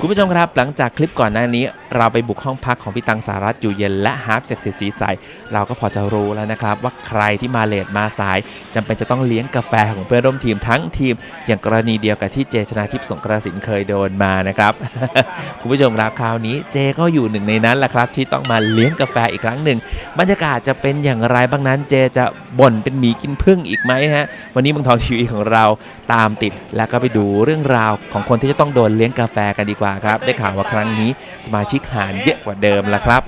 คุณผู้ชมครับหลังจากคลิปก่อนหน้านี้ เราไปบุกห้องพักของพี่ตังสารัตอยู่เย็นและฮาร์ปเสร็จสีใสเราก็พอจะรู้แล้วนะครับ ว่าใครที่มาเลทมาสายจำเป็นจะต้องเลี้ยงกาแฟของเพื่อนร่วมทีมทั้งทีม อย่างกรณีเดียวกับที่เจชนาทิพย์สงกระสินเคยโดนมานะครับ คุณผู้ชมครับคราวนี้เจก็อยู่หนึ่งในนั้นแหละครับ ที่ต้องมาเลี้ยงกาแฟอีกครั้งหนึ่งบรรยากาศจะเป็นอย่างไรบ้างนั้น เจจะบ่นเป็นหมีกินพึ่งอีกไหมฮะวันนี้มืองทองทีวีของเราตามติดแล้วก็ไปดูเรื่องราวของคนที่จะต้องโดนเลี้ยงกาแฟกันดีกว่าครับ ได้ข่าวว่าครั้งนี้สมาชิกหารเยอะกว่าเดิมแล้วครับ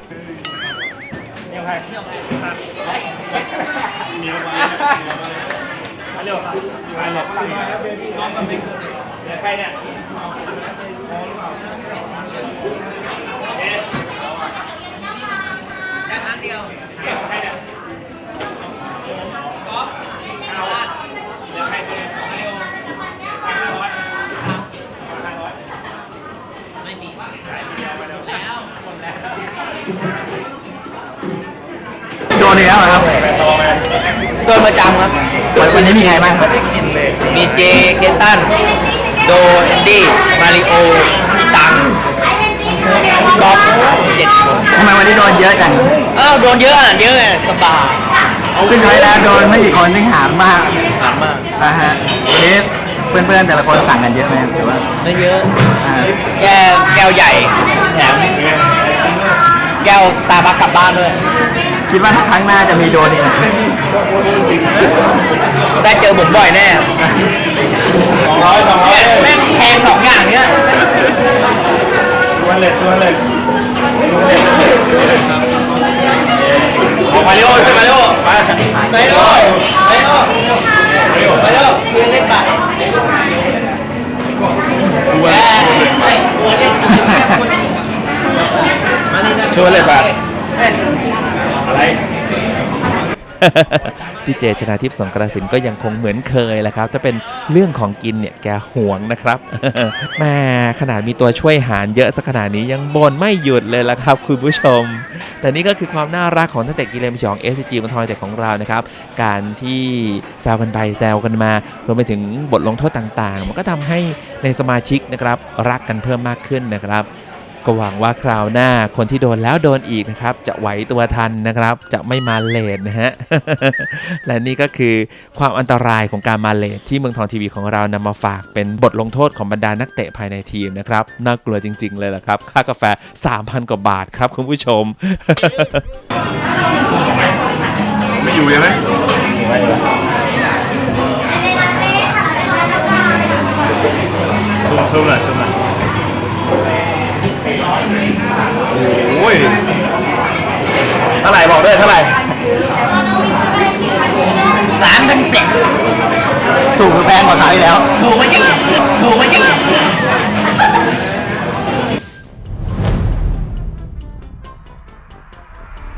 ใครเนี่ย นอีกแล้วเหรอครับโดนประจำครับวันวันนี้มีใครบ้างครับมีเจเกตันโดแอนดี้มาริโอพี่ตังกอล์ฟเจ็ดคนทำไมวันนี้โดนเยอะจังอ้าวโดนเยอะอะเยอะอะสบายซึ่งน้อยแล้วโดนไม่กี่คนซึ่งหามมากถามมากนะฮะวันนี้เพื่อนๆแต่ละคนสั่งกันเยอะไหมหรือว่าไม่เยอะอ่าแก้วแก้วใหญ่แถมแก้วตาบักกลับบ้านด้วย คิดว่าถ้าครั้งหน้าจะมีโดนอีกไหมได้เจอผมบ่อยแน่สองร้อยสองร้อยแม่งแพงสองอย่างเนี้ยชวนเลยชวนเลยมาริโอมาริโอมาริโอมาริโอมาริโอมาริโอชื่อเล่นบัตรชวนเล่นบัตร อะไรพี่เจชนาทิพย์สงกระสินก็ยังคงเหมือนเคยแหละครับ ถ้าเป็นเรื่องของกินเนี่ยแกห่วงนะครับแม่ขนาดมีตัวช่วยหารเยอะสักขนาดนี้ยังบ่นไม่หยุดเลยละครับ คุณผู้ชม แต่นี่ก็คือความน่ารักของท่านเตะกิเลมชอง s อ g มันทอยแต่ของเรานะครับ การที่แซวกันไปแซวกันมารวมไปถึงบทลงโทษต่างๆ มันก็ทำให้ในสมาชิกนะครับรักกันเพิ่มมากขึ้นนะครับ ก็หวังว่าคราวหน้าคนที่โดนแล้วโดนอีกนะครับ จะไหวตัวทันนะครับ จะไม่มาเลทนะฮะ และนี่ก็คือความอันตรายของการมาเลทที่เมืองทองทีวีของเรานำมาฝากเป็นบทลงโทษของบรรดานักเตะภายในทีมนะครับ น่ากลัวจริง ๆ เลยล่ะครับ ค่ากาแฟ 3,000 กว่าบาทครับคุณผู้ชม ไม่อยู่ยังไหมซูมซูมหน่อยซูมหน่อย โอ้ยเท่าไหร่บอกด้วยเท่าไหร่สามพันเจ็ดถูกหรือแพงกว่าคราวที่แล้ว ถูกไหมยังถูกไหมยัง